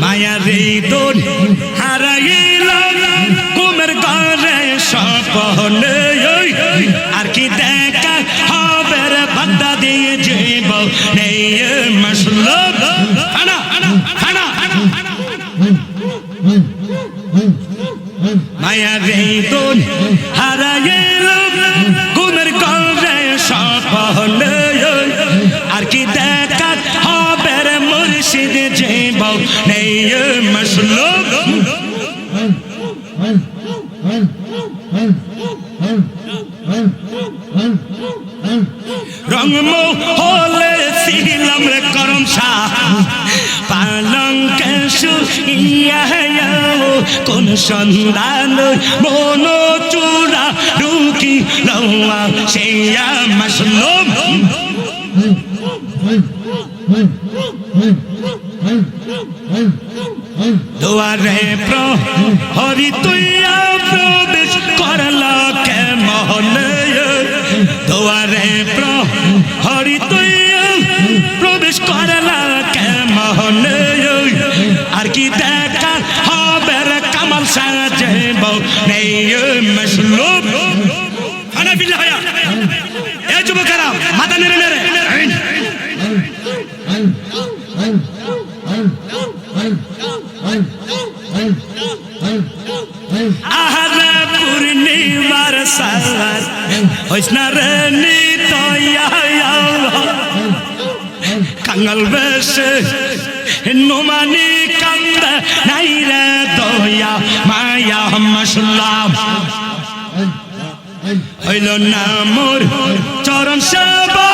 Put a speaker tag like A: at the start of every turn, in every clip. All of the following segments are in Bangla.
A: মায়া রে তোর হারাইল কুমের ঘরে সপনে আর কি দেখা হবে রে বাদ্দা দিয়ে জীব নেই মসলব আনা তোর হারাইল রংমো হলে ছিলাম রে করম শাহ পালঙ্কে শুইয়া কোন সন্ধান মন চূড়া ঢুকি লওয়া সেইয়া মাসলুম দুয়ারে প্রহরি তুইয়া প্রবেশ করল কে মহলে? দুয়ারে প্রহরি তুইয়া প্রবেশ করল কে মহলে? আর কি দেখা হবে কামাল সাজে বউ হইসনার কাঙ্গাল বেশে নুমানি কান্দ দয়া মায়া মসলাম হইল না মোর চরণ সেবা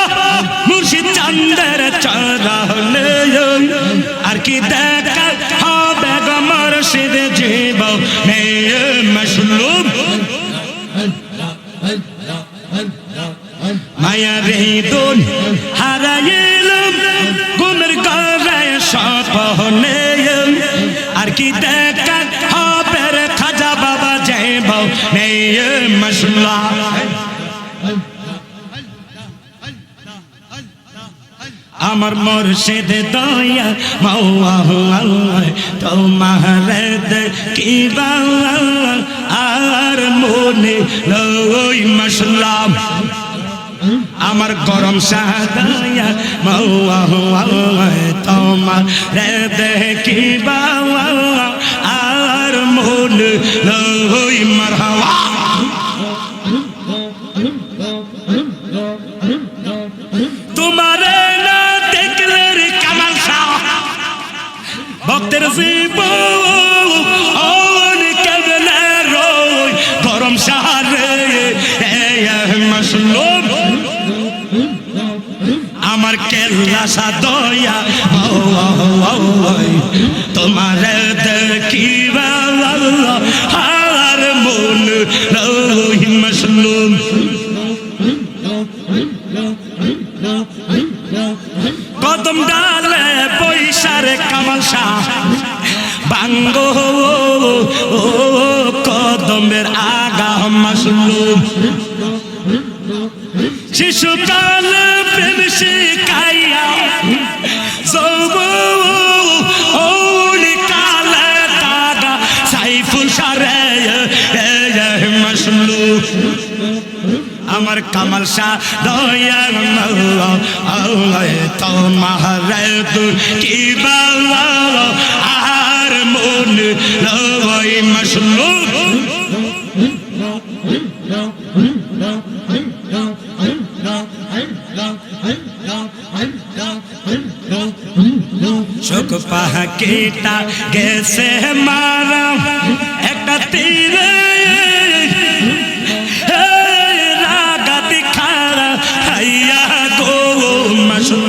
A: মুর্শিদ চান্দের চরণে আর কি দেখা আর কি দেখা হবে রে খাজা বাবা জীব নে মশলা আমার মুর্শিদ দয়া মাওয়া তোমার কি আর মনে লই মশলাম আমার গরম সাদয়া মাওয়া তোমার দেখি আর মনে লই মারহাওয়া। তোমারে না দেখলে রে কামাল শাহ। ভক্তের কেল্লা সাদয়া তোমার দেখিবা হার মন মশলুম কদম ডালে পয়সারে কামাল শাহ। বাঙ্গো কদমের আগা মাসলুম শিশুকাল প্রেম শিখাইয়া আমার কামাল শাহ দয়া তোমার তু কি আর মন লই মশলু চোখ পাহাকিটা গেছে মারা, একটা তীরে।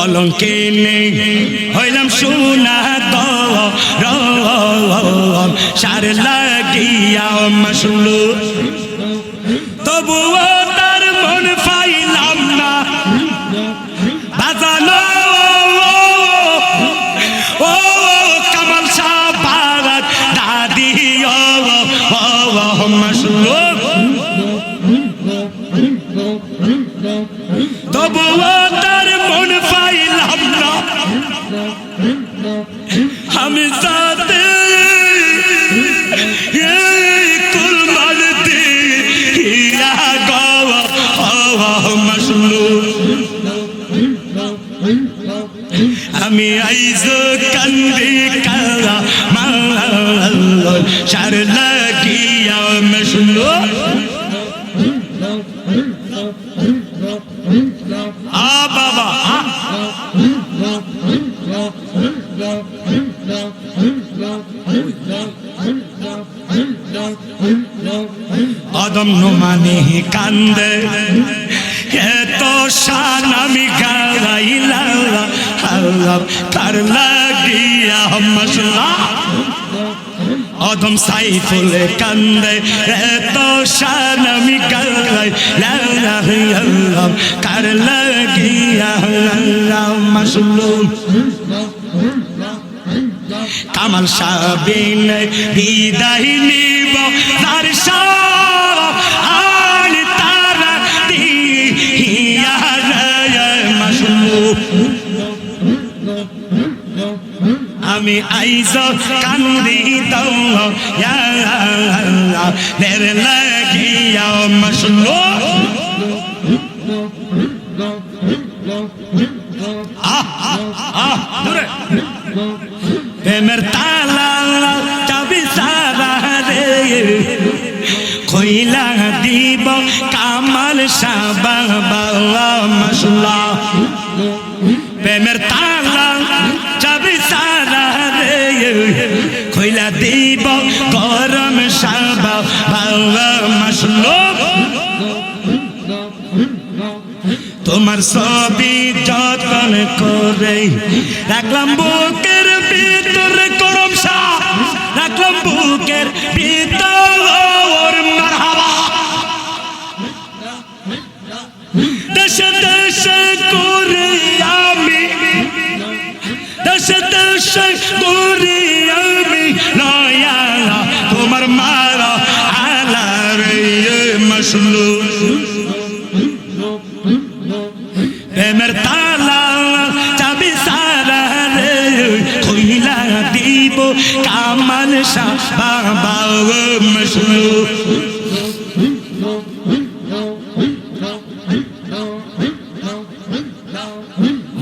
A: কলঙ্কে হইলাম সোনা সার লাগিয়া মশলু কান্দে। এত শান আমি গাইলাম কার লাগিয়া মশলা। অদম কান্দে। এত শান আমি গাইলাম কার কামাল সাবিন বিদায় নিব। তার আন আমি আইস কান্দি নের লাগিয়া তালা প্রেমের তালা চাবি রে খইলা দিব গরম সাবা তোমার সবই যতন করে রাখলাম বুকের মশলু প্রেমের তালা, চাবি সারা রে, খুইলা দিব কামাল শাহ বাবা মশলু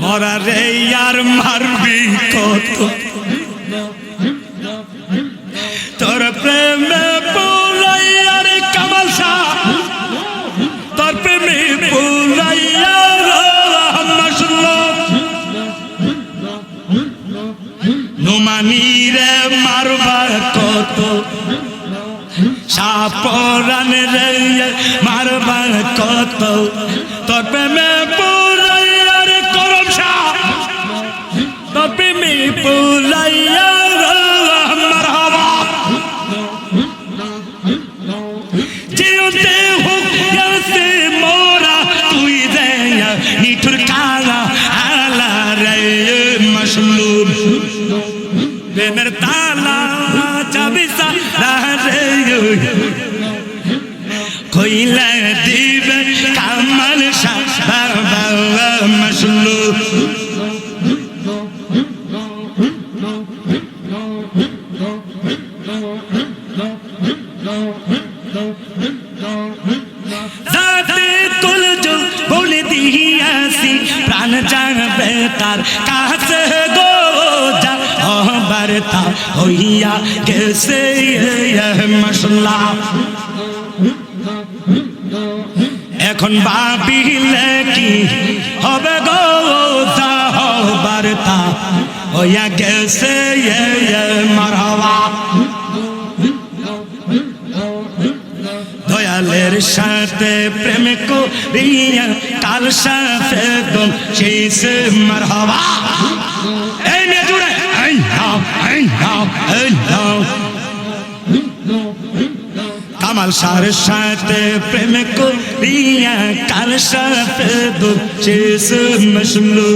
A: মরা রে আর মারবি কত নুমানি রে মারবা কত? সাপরান রে মারবা কত? তোর প্রেমে হইয়া গেছে মশলা এখন বাপিলে কি হবে গো বার্তা হইয়া গেছে মারহাবা। দয়ালের সাথে প্রেম করিয়া কাল সাথে দম, সেই সে মারহাবা। কামাল সার সাথে প্রেম করিয়া কার সাথে শেষ মশলু